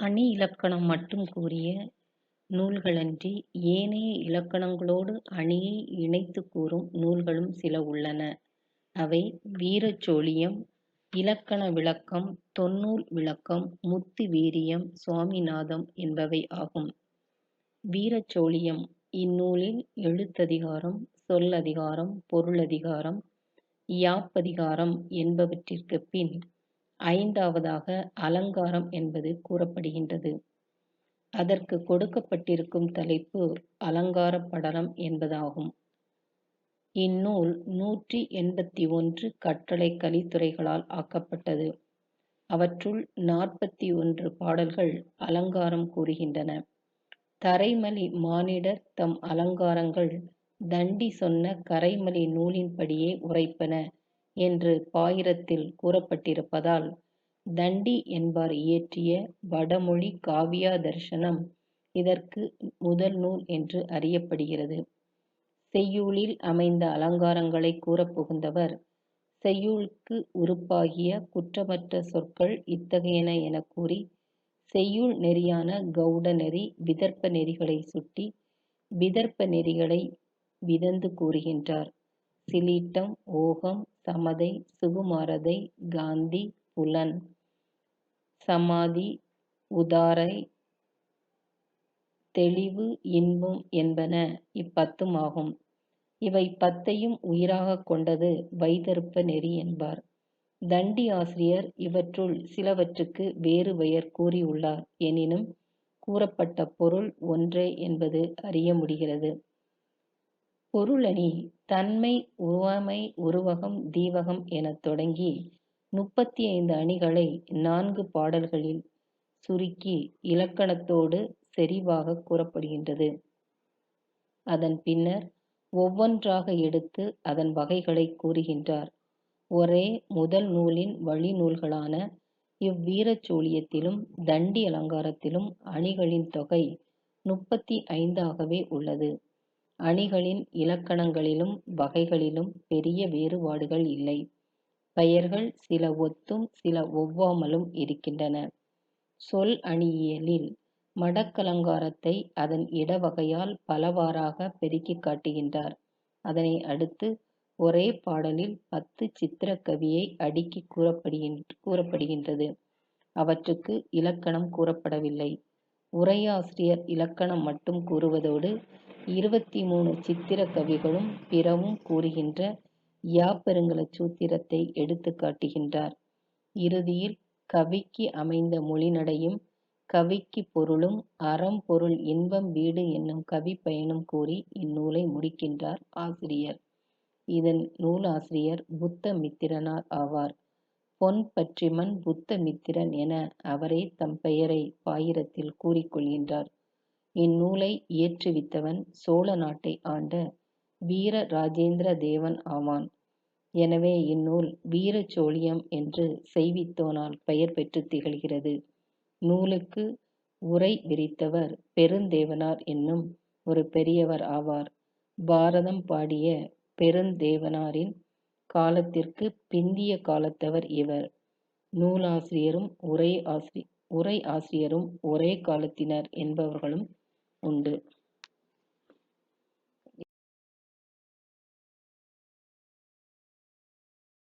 அணி இலக்கணம் மட்டும் கூறிய நூல்களன்றி ஏனைய இலக்கணங்களோடு அணியை இணைத்துக் கூறும் நூல்களும் சில உள்ளன. அவை வீரச்சோழியம், இலக்கண விளக்கம், தொன்னூல் விளக்கம், முத்து வீரியம், சுவாமிநாதம் என்பவை ஆகும். வீரச்சோழியம் இந்நூலில் எழுத்ததிகாரம், சொல்லதிகாரம், பொருளதிகாரம், யாப்பதிகாரம் என்பவற்றிற்குப் பின் ஐந்தாவதாக அலங்காரம் என்பது கூறப்படுகின்றது. அதற்குக் கொடுக்கப்பட்டிருக்கும் தலைப்பு அலங்கார படலம் என்பதாகும். இந்நூல் நூற்றி எண்பத்தி ஒன்று கட்டளைக் கலித்துறைகளால் ஆக்கப்பட்டது. அவற்றுள் நாற்பத்தி ஒன்று பாடல்கள் அலங்காரம் கூறுகின்றன. தரைமலி மானிடர் தம் அலங்காரங்கள் தண்டி சொன்ன கரைமலி நூலின்படியே உரைப்பன என்று பாயிரத்தில் கூறப்பட்டிருப்பதால் தண்டி என்பார் இயற்றிய வடமொழி காவியா தர்ஷனம் இதற்கு முதல் நூல் என்று அறியப்படுகிறது. செய்யுளில் அமைந்த அலங்காரங்களைக் கூறப்புகுந்தவர் செய்யுளுக்கு உறுப்பாகிய குற்றமற்ற சொற்கள் இத்தகையன என கூறி, செய்யுள் நெறியான கவுட நெறி, விதர்ப்ப நெறிகளைச் சுட்டி, விதர்ப்ப நெறிகளை விதந்து கூறுகின்றார். சிலீட்டம், ஓகம், சமதை, சுகுமாரதை, காந்தி, புலன், சமாதி, உதாரை, தெளிவு, இன்பம் என்பன இப்பத்தும் ஆகும். இவை பத்தையும் உயிராகக் கொண்டது வைதருப்ப நெறி என்பார். தண்டி ஆசிரியர் இவற்றுள் சிலவற்றுக்கு வேறு பெயர் கூறியுள்ளார் எனினும் கூறப்பட்ட பொருள் ஒன்றே என்பது அறிய முடிகிறது. பொருளணி தன்மை உவமை உருவகம் தீவகம் எனத் தொடங்கி முப்பத்தி ஐந்து அணிகளை நான்கு பாடல்களில் சுருக்கி இலக்கணத்தோடு செறிவாகக் கூறப்படுகின்றது. அதன் பின்னர் ஒவ்வொன்றாக எடுத்து அதன் வகைகளைக் கூறுகின்றார். ஒரே முதல் நூலின் வழிநூல்களான இவ்வீரச்சோழியத்திலும் தண்டி அலங்காரத்திலும் அணிகளின் தொகை முப்பத்தி ஐந்தாகவே உள்ளது. அணிகளின் இலக்கணங்களிலும் வகைகளிலும் பெரிய வேறுபாடுகள் இல்லை. பெயர்கள் சில ஒத்தும் சில ஒவ்வாமலும் இருக்கின்றன. சொல் அணியியலில் மடக்கலங்காரத்தை அதன் இடவகையால் பலவாறாக பெருக்கிக் காட்டுகின்றார். அதனை அடுத்து ஒரே பாடலில் பத்து சித்திரக்கவியை கூறப்படுகின் கூறப்படுகின்றது. அவற்றுக்கு இலக்கணம் கூறப்படவில்லை. உரையாசிரியர் இலக்கணம் மட்டும் கூறுவதோடு இருபத்தி மூணு சித்திர கவிகளும் பிறவும் கூறுகின்ற யாப்பருங்கலச் சூத்திரத்தை எடுத்து காட்டுகின்றார். இறுதியில் கவிக்கு அமைந்த மொழிநடையும், கவிக்குப் பொருளும், அறம் பொருள் இன்பம் வீடு என்னும் கவிப்பயனும் கூறி இந்நூலை முடிக்கின்றார் ஆசிரியர். இதன் நூலாசிரியர் புத்த மித்திரனார் ஆவார். பொன்பற்றிமன் புத்த மித்திரன் என அவரே தம் பெயரை பாயிரத்தில் கூறிக்கொள்கின்றார் இந்நூலை இயற்றுவித்தவன் சோழ நாட்டை ஆண்ட வீர ராஜேந்திர தேவன் ஆவான். எனவே இந்நூல் வீர சோழியம் என்று செய்வித்தோனால் பெயர் பெற்றுத் திகழ்கிறது. நூலுக்கு உரை விரித்தவர் பெருந்தேவனார் என்னும் ஒரு பெரியவர் ஆவார். பாரதம் பாடிய பெருந்தேவனாரின் காலத்திற்கு பிந்திய காலத்தவர் இவர். நூலாசிரியரும் உரை ஆசிரியரும் ஒரே காலத்தினர் என்பவர்களும் ഉണ്ട്.